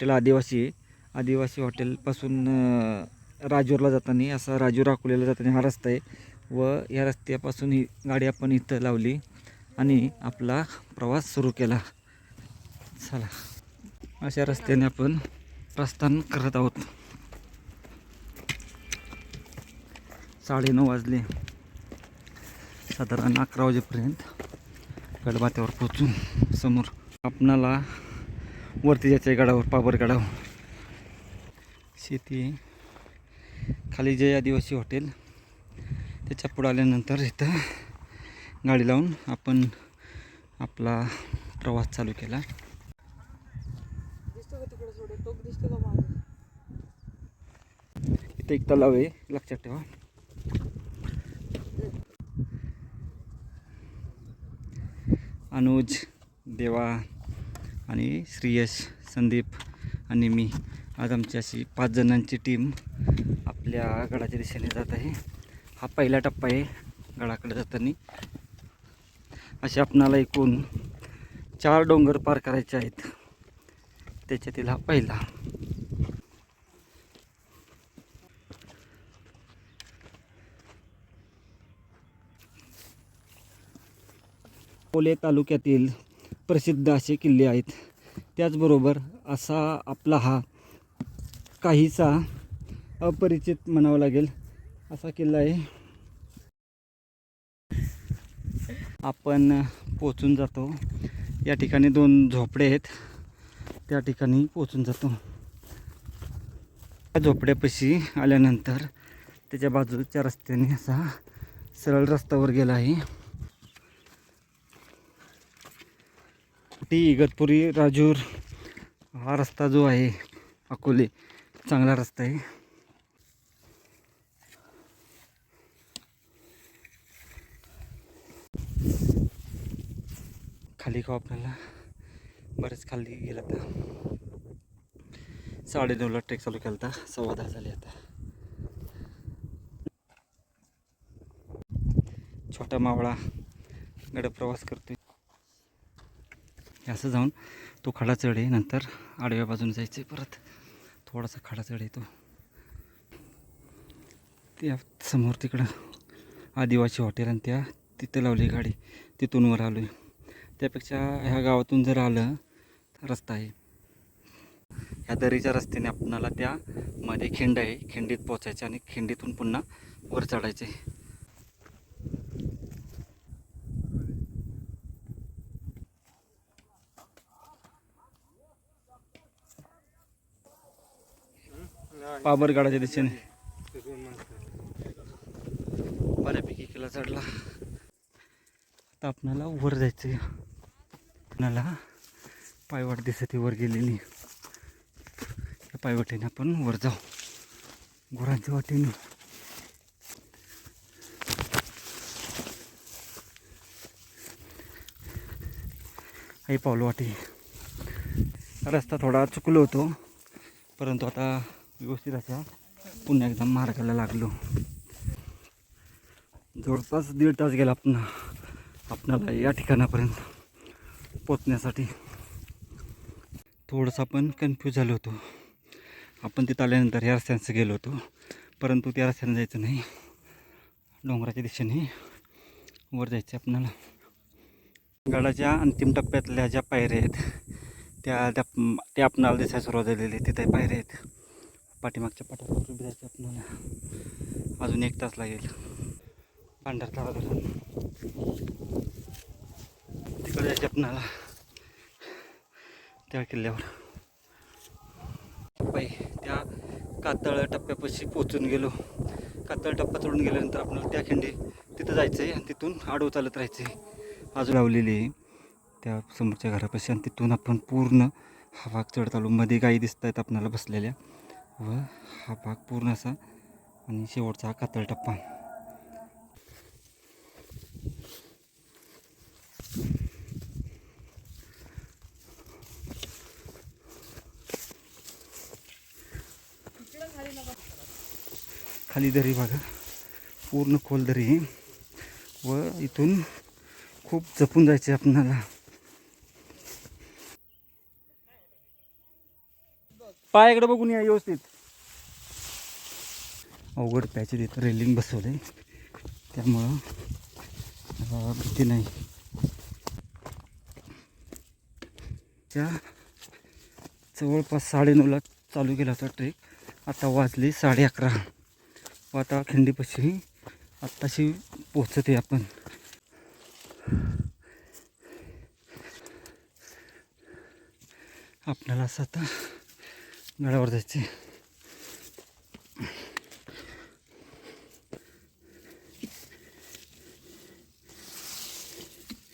Hotel आदिवासी आहे. आदिवासी हॉटेलपासून राजूरला जाताना असा राजूर अकोल्याला जाताना हा रस्ता आहे व या रस्त्यापासून ही गाडी आपण इथं लावली आणि आपला प्रवास सुरू केला. चला अशा रस्त्याने आपण प्रस्थान करत आहोत. साडेनऊ वाजले. साधारण अकरा वाजेपर्यंत गडबात्यावर पोचून समोर. आपणाला वरती जायचं आहे गडावर पाबर गडावर. शेती आहे. खाली जय आदिवासी हॉटेल त्याच्या पुढं आल्यानंतर इथं गाडी लावून आपण आपला प्रवास चालू केला. इथं एक तलाव आहे लक्षात ठेवा. अनुज देवा आणि श्रेयश संदीप आणि मी. आज आमची अशी पाच जणांची टीम आपल्या गडाच्या दिशेने जात आहे. हा पहिला टप्पा आहे गडाकडे जाताना. असे आपणाला एकूण चार डोंगर पार करायचे आहेत. त्याच्यातील हा पहिला. अकोले तालुक्यातील प्रसिद्ध असे किल्ले आहेत. त्याचबरोबर असा आपला हा काहीसा अपरिचित म्हणावा लागेल. असा किल्ला आहे. आपण पोचून जातो. या ठिकाणी दोन झोपडे आहेत. त्या ठिकाणी पोचून जातो. त्या झोपड्यापाशी आल्यानंतर त्याच्या बाजूच्या रस्त्याने असा सरळ रस्त्यावर गेला आहे. टी इगतपुरी राजूर? हा रस्ता जो आहे अकोले. चांगला रस्ता आहे. खाली खाऊ आपल्याला. बरेच खाली गेलं आता. साडेनऊला ट्रेक चालू केला होता सव्वा दहा झाले आता. छोटा मावळा गड प्रवास करतोय. असं जाऊन तो खडा चढ आहे. नंतर आडव्या बाजूने जायचं आहे परत थोडासा खडा चढ आहे तो. त्या समोर तिकडं आदिवासी हॉटेल आणि त्या तिथं लावली गाडी. तिथून वर आलो आहे त्यापेक्षा ह्या गावातून जर आलं तर रस्ता आहे. ह्या दरीच्या रस्त्याने आपणाला त्या मध्ये खिंड आहे. खिंडीत पोचायचे आणि खिंडीतून पुन्हा वर चढायचे पाबरगडाच्या दिशेने. बऱ्यापैकी किल्ला चढला. आता आपणाला वर जायचं आपणाला पायवाट दिसते वर गेलेली. त्या पायवाटेने आपण वर जाऊ. गुरांच्या वाटेने. आई पावलं वाटे. रस्ता थोडा चुकलो होतो परंतु आता व्यवस्थित अशा पुन्हा एकदा मार्गाला लागलो. जवळपास दीड तास गेला आपण आपणाला या ठिकाणापर्यंत पोचण्यासाठी. थोडंसं आपण कन्फ्यूज झालो होतो. आपण तिथं आल्यानंतर ह्या रस्त्यांचं गेलो होतो. परंतु त्या रस्त्यानं जायचं नाही. डोंगराच्या दिशेने वर जायचं आपणाला. गडाच्या अंतिम टप्प्यातल्या ज्या पायऱ्या आहेत त्या त्या आपणाला दिसायला सुरुवात झालेली तिथे पायऱ्या आहेत. पाठीमागच्या पाठावर उभी जायचं आपणाला अजून एक तास लागेल. पांढरताळा धरून तिकडे जायचं आपणाला. त्या किल्ल्यावर. बाई त्या कातळ टप्प्यापाशी पोचून गेलो. कातळ टप्पा चढून गेल्यानंतर आपल्याला त्या खिंडी तिथं जायचं आहे आणि तिथून आडवं चालत राहायचं आहे अजून लावलेली आहे. त्या समोरच्या घरापाशी आणि तिथून आपण पूर्ण हा भाग चढत आलो मध्ये गायी दिसत आहेत आपल्याला बसलेल्या. व हा भाग पूर्ण असा आणि शेवटचा हा कातळ टप्पा. खाली दरी बघा. पूर्ण खोल दरी. व इथून खूप जपून जायचे आपणाला पायाकडे बघून या व्यवस्थित. अवघड पॅच तिथं रेलिंग बसवलं त्यामुळं भीती नाही. त्या जवळपास साडेनऊला चालू केला होता ट्रेक. आता वाजले साडे अकरा. व आता खिंडीपाशी आत्ताशी पोचते आपण. आपल्याला असं आता गडावर जायचे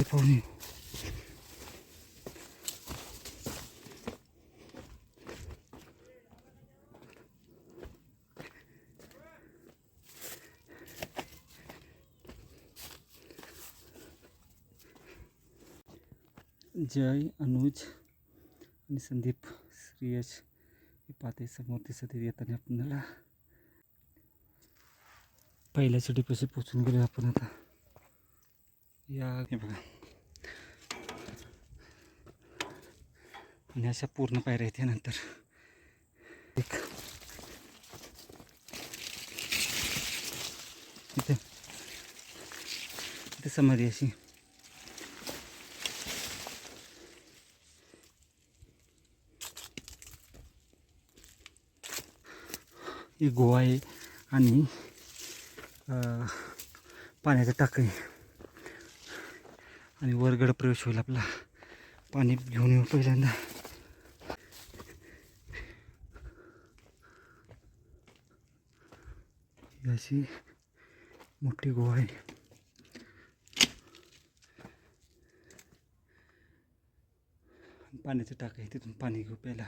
पाहून येऊ. जय अनुज आणि संदीप श्रीयश हे पाहते समोर दिसत आहेत येताना आपल्याला. पहिल्या शिडीपाशी पोचून गेलो आपण आता. या हे बघा. आणि अशा पूर्ण पायऱ्या येते नंतर एक. इथे. इथे समाधी अशी. ही गोवा आहे आणि पाण्याचं टाक आहे आणि वरगड प्रवेश होईल आपला. पाणी घेऊन येऊ पहिल्यांदा. ही अशी मोठी गोवा आहे. पाण्याचं टाक आहे तिथून पाणी घेऊ प्यायला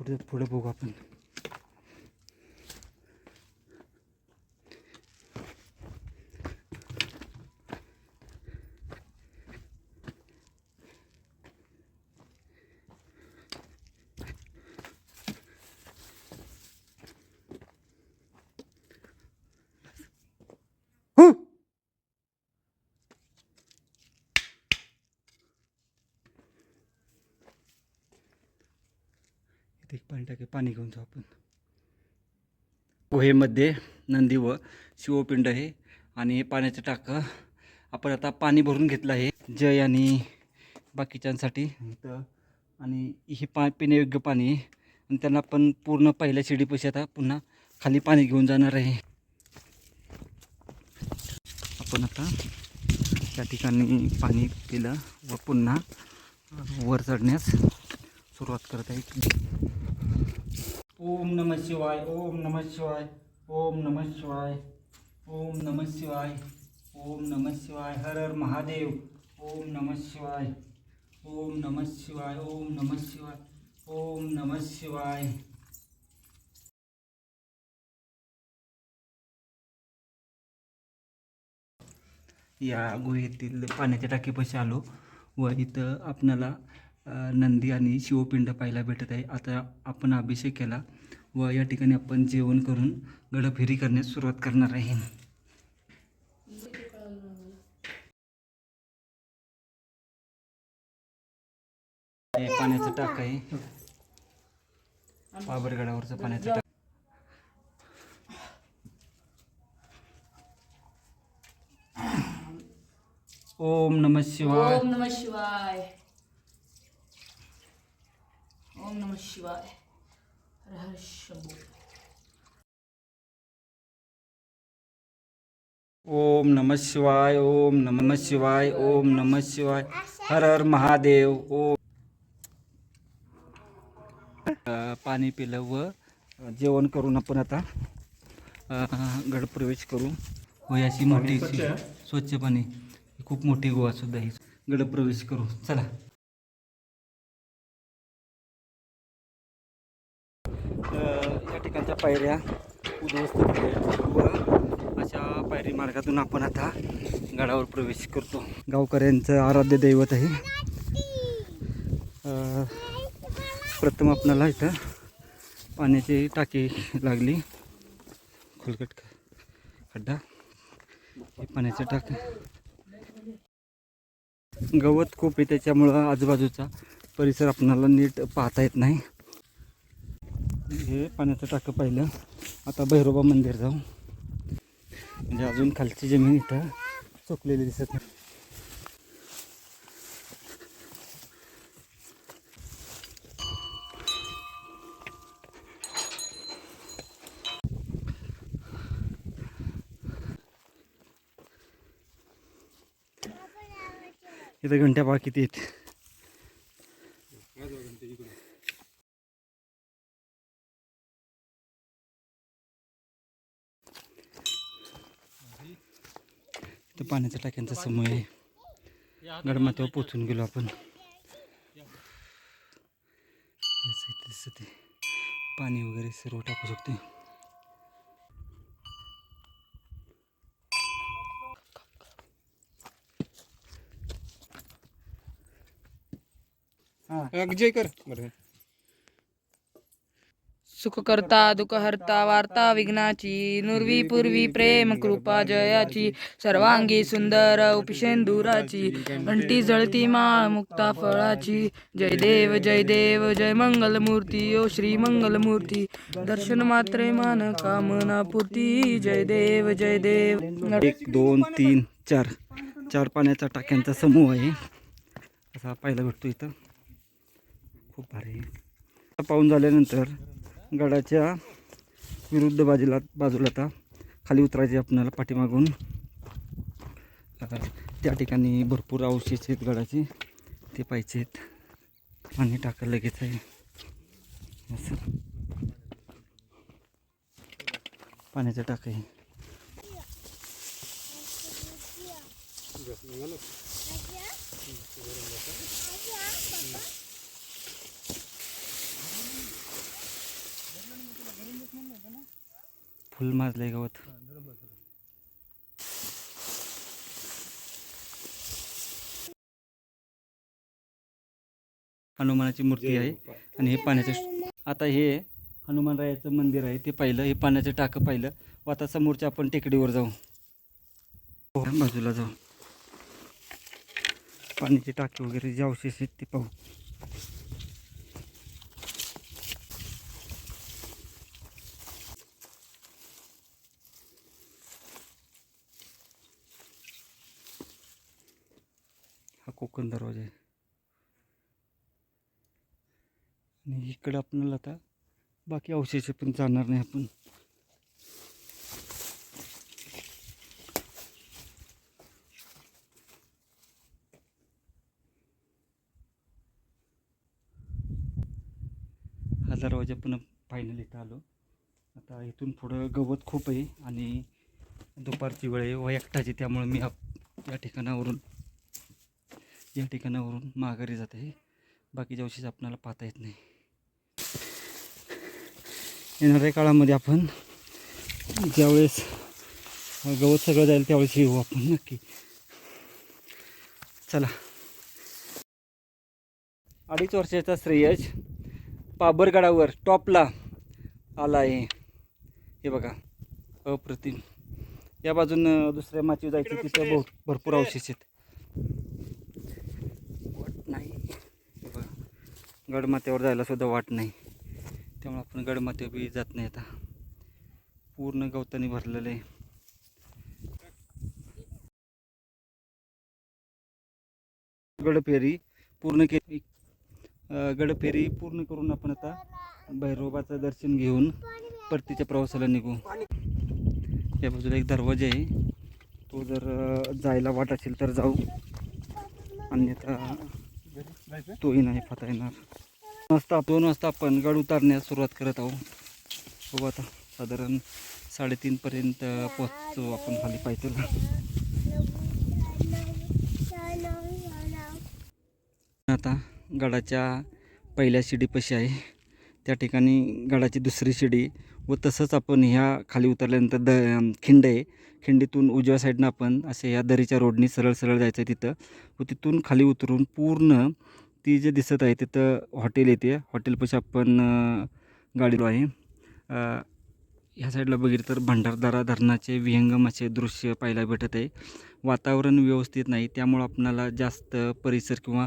पुढे पुढे बघू आपण हु! इथे एक पाणी घेऊन जाऊ आपण. गुहेमध्ये नंदी व शिवपिंड आहे आणि हे पाण्याचं टाकं. आपण आता पाणी भरून घेतलं आहे. जय आणि बाकीच्यांसाठी. तर आणि हे पा पिण्यायोग्य पाणी आहे. आणि त्यांना आपण पूर्ण पहिल्या शिडीपाशी आता पुन्हा खाली पाणी घेऊन जाणार आहे. आपण आता त्या ठिकाणी पाणी पिलं व पुन्हा वर चढण्यास सुरुवात करत आहे. ओम नम शिवाय ओम नम शिवाय ओम नम शिवाय ओम नम शिवाय ओम नम शिवाय हर हर महादेव ओम नम शिवाय ओम नम शिवाय ओम नम शिवाय ओम नम शिवाय। या गुहेतील पाण्याच्या टाकीपाशी आलो व इथं आपणाला नंदी आणि शिवपिंड पाहायला भेटत आहे. आता आपण अभिषेक केला व या ठिकाणी आपण जेवण करून गडफेरी करण्यास सुरुवात करणार आहे. हे पाण्याचं टाक आहे. बाबरगडावरचं पाण्याचं टाक. ओम नम शिवाय. ओम नमः शिवाय. ओम नमः शिवाय। हर हर शंभू ओम नम शिवाय ओम नम शिवाय ओम नम शिवाय। हर हर महादेव ओम। पाणी पिलं व जेवण करून आपण आता गडप्रवेश करू. व याची मोठी स्वच्छ पाणी खूप मोठी गोवा सुद्धा ही गडप्रवेश करू. चला. ठिकाणच्या पायऱ्या उद्ध्वस्त केल्या. व अशा पायरी मार्गातून आपण आता गडावर प्रवेश करतो. गावकऱ्यांचं आराध्य दैवत आहे. प्रथम आपणाला इथं पाण्याची टाकी लागली. खोलकट खड्डा. पाण्याचं टाक. गवत खूप आहे त्याच्यामुळं आजूबाजूचा परिसर आपणाला नीट पाहता येत नाही. हे पाण्याचं टाकं पाहिलं. आता भैरोबा मंदिर जाऊ. म्हणजे अजून खालची जमीन इथं सुकलेली दिसत नाही. इथं घंट्या बाकी किती आहेत इथं पाण्याच्या टाक्यांचा समूह आहे. गडमाथ्यावर पोचून गेलो आपण. पाणी वगैरे सर्व टाकू शकते जय कर. बरं. सुखकर्ता दुःखहर्ता वार्ता विघ्नाची नुर्वी पूर्वी प्रेम कृपा जयाची सर्वांगी सुंदर उपशेंदुराची अंटी जळती माळ मुक्ता फळाची. जय देव जय देव जय मंगल मूर्ती ओ श्री मंगल मूर्ती दर्शन मात्रे मान कामना पूर्ती. जय देव जय देव. एक दोन तीन चार. चार पाण्याचा टाक्यांचा समूह आहे. असा पाहायला भेटतो इथं. खूप भारी. पाहून झाल्यानंतर गडाच्या विरुद्ध बाजूला बाजूला आता खाली उतरायचे आपल्याला पाठीमागून. त्या ठिकाणी भरपूर अवशेष आहेत गडाचे. ते पाहिजे आहेत. पाणी टाकायला लगेच आहे. असं. पाण्याचं टाक फुल माजलंय गावात. हनुमानाची मूर्ती आहे आणि हे पाण्याचं आता हे हनुमानरायाचं मंदिर आहे ते पाहिलं हे पाण्याचं टाकं पाहिलं. व आता समोरच्या आपण टेकडीवर जाऊ. बाजूला जाऊ. पाण्याची टाकी वगैरे जे अवशेष आहेत ते पाहू. कोकण दरवाजा आहे. आणि इकडं आपल्याला आता बाकी अवशेष पण जाणार नाही आपण. हा दरवाजा पण फायनल इथं आलो. आता इथून पुढं गवत खूप आहे आणि दुपारची वेळ आहे. व एकटाची त्यामुळे मी आप- या ठिकाणावरून या ठिकाणावरून माघारी जात आहे बाकीच्या अवशेष आपल्याला पाहता येत नाही. येणाऱ्या काळामध्ये आपण ज्यावेळेस गवत सगळं जाईल त्यावेळेस येऊ आपण नक्की. चला. अडीच वर्षाचा श्रेयश पाबरगडावर टॉपला आला आहे. हे बघा अप्रतिम. या बाजून दुसऱ्या माचीवर जायचं तिथं भरपूर अवशेष आहेत वाट नाही हे बघा गडमाथ्यावर जायलासुद्धा वाट नाही. त्यामुळे आपण गडमाथ्यावर बी जात नाही आता. पूर्ण गवताने भरलेलं आहे. गडफेरी पूर्ण केली गडफेरी पूर्ण करून आपण आता भैरोबाचं दर्शन घेऊन परतीच्या प्रवासाला निघू. या बाजूला एक दरवाजा आहे. तो जर जायला वाट असेल तर जाऊ. अन्यथा तोही नाही पाहता येणार. वाजता दोन वाजता आपण गड उतारण्यास सुरुवात करत आहोत. बघू आता साधारण साडेतीनपर्यंत पोचतो आपण खाली पायथ्याला. आता गडाच्या पहिल्या शिडीपाशी आहे. त्या ठिकाणी गडाची दुसरी शिडी व तसंच आपण ह्या खाली उतरल्यानंतर द खिंड आहे खिंडीतून उजव्या साईडनं आपण असे ह्या दरीच्या रोडनी सरळ सरळ जायचं आहे तिथं. व तिथून खाली उतरून पूर्ण ती जे दिसत आहे तिथं हॉटेल येते. हॉटेलपाशी आपण गाडीलो आहे. ह्या साईडला बघितलं तर भंडारदारा धरणाचे विहंगमाचे दृश्य पाहायला भेटत आहे. वातावरण व्यवस्थित नाही त्यामुळं आपणाला जास्त परिसर किंवा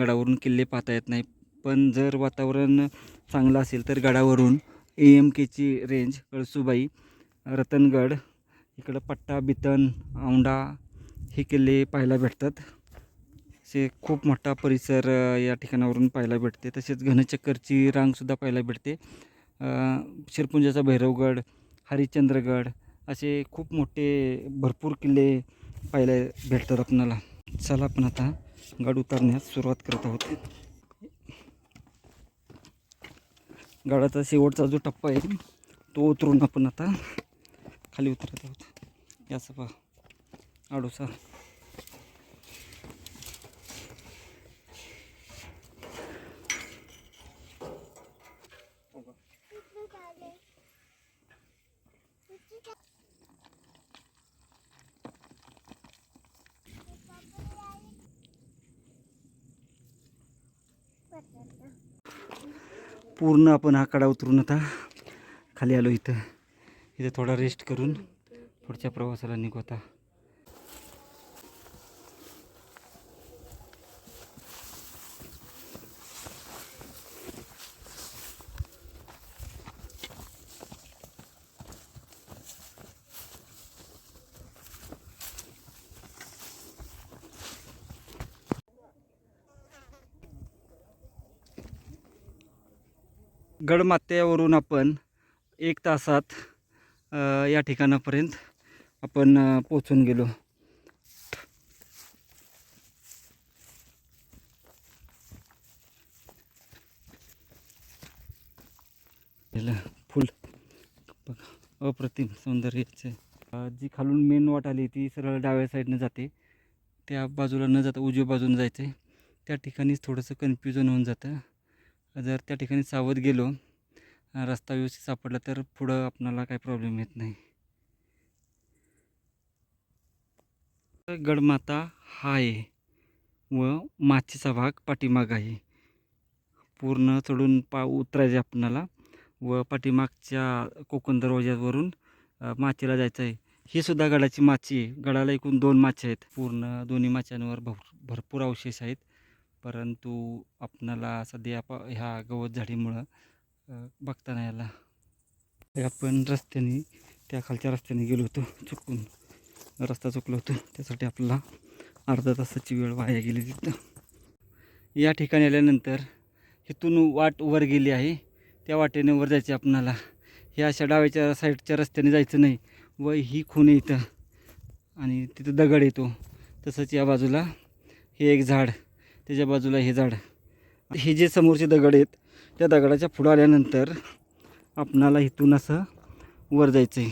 गडावरून किल्ले पाहता येत नाही. पण जर वातावरण चांगलं असेल तर गडावरून ए एम केची रेंज कळसुबाई रतनगड इकडं पट्टा बितन औंढा हे किल्ले पाहायला भेटतात. असे खूप मोठा परिसर या ठिकाणावरून पाहायला भेटते. तसेच घनचक्करची रांगसुद्धा पाहायला भेटते. शिरपुंजाचा भैरवगड हरिश्चंद्रगड असे खूप मोठे भरपूर किल्ले पाहायला भेटतात आपणाला चला आपण आता गड उतरण्यास सुरुवात करत आहोत. गडाचा शेवटचा जो टप्पा आहे तो उतरून आपण आता खाली उतरत आहोत. याचं पहा आडोसा पूर्ण आपण हा कडा उतरून आता. खाली आलो इथं. इथं थोडा रेस्ट करून पुढच्या प्रवासाला निघू आता. गडमात्यावरून आपण एक तासात या ठिकाणापर्यंत आपण पोचून गेलो. फुल. बघा अप्रतिम सौंदर्याचे. जी खालून मेन वाट आली ती सरळ डाव्या साईडनं जाते. त्या बाजूला न जाता उजव्या बाजूने जायचं आहे त्या ठिकाणीच थोडंसं कन्फ्युजन होऊन जातं. जर त्या ठिकाणी सावध गेलो रस्ता व्यवस्थित सापडला तर पुढं आपणाला काही प्रॉब्लेम येत नाही. गडमाता हा आहे व माचीचा भाग पाठीमाग आहे. पूर्ण चढून पा उतरायचे आपणाला व पाठीमागच्या कोकण दरवाज्यावरून माचीला जायचं आहे. ही सुद्धा गडाची माची आहे. गडाला एकूण दोन माचे आहेत. पूर्ण दोन्ही माच्यांवर भर भरपूर अवशेष आहेत. परंतु आपणाला सध्या प ह्या गवत झाडीमुळं बघता नाही आला. आपण रस्त्याने त्या खालच्या रस्त्याने गेलो होतो चुकून. रस्ता चुकलो होतो. त्यासाठी आपल्याला अर्धा तासाची वेळ वाया गेली तिथं. या ठिकाणी आल्यानंतर इथून वाट वर गेली आहे. त्या वाटेने वर जायचे आपणाला. ह्या अशा डाव्याच्या साईडच्या रस्त्याने जायचं नाही. व ही खून इथं. आणि तिथं दगड येतो तसंच या बाजूला हे एक झाड. त्याच्या बाजूला हे झाड. हे जे समोरचे दगड आहेत त्या दगडाच्या पुढं आल्यानंतर आपणाला इथून असं वर जायचं आहे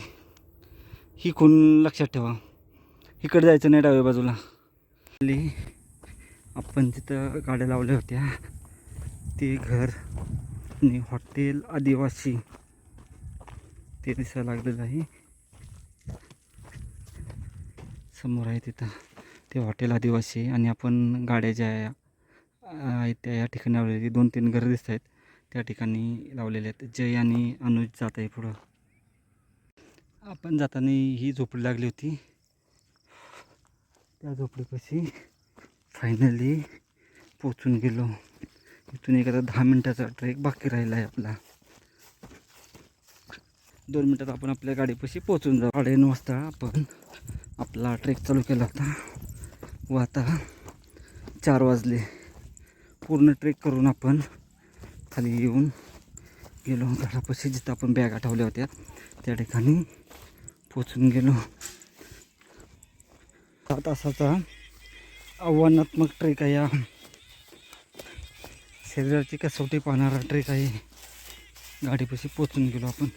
ही खून लक्षात ठेवा. इकडे जायचं नाही डाव्या बाजूला. आपण तिथं गाड्या लावल्या होत्या ते घर आणि हॉटेल आदिवासी ते दिसायला लागलेलं आहे. समोर आहे तिथं. ते हॉटेल आदिवासी आणि आपण गाड्या ज्या आहेत त्या या ठिकाणी लावलेली दोन तीन घरं दिसत आहेत. त्या ठिकाणी लावलेले आहेत. जय आणि अनुज जात आहे पुढं. आपण जाताना ही झोपडी लागली होती. त्या झोपडीपाशी फायनली पोचून गेलो. इथून एखादा दहा मिनटाचा ट्रेक बाकी राहिला आहे आपला. दोन मिनटात आपण आपल्या गाडीपाशी पोचून जाऊ. साडेनऊ वाजता आपण आपला ट्रेक चालू केला होता. व आता चार वाजले. पूर्ण ट्रेक करून आपण खाली येऊन गेलो. घरापाशी जिथं आपण बॅग आठवल्या होत्या त्या ठिकाणी पोचून गेलो. सहा तासाचा आव्हानात्मक ट्रेक आहे हा. शरीराची कसोटी पाहणारा ट्रेक आहे. गाडीपाशी पोचून गेलो आपण.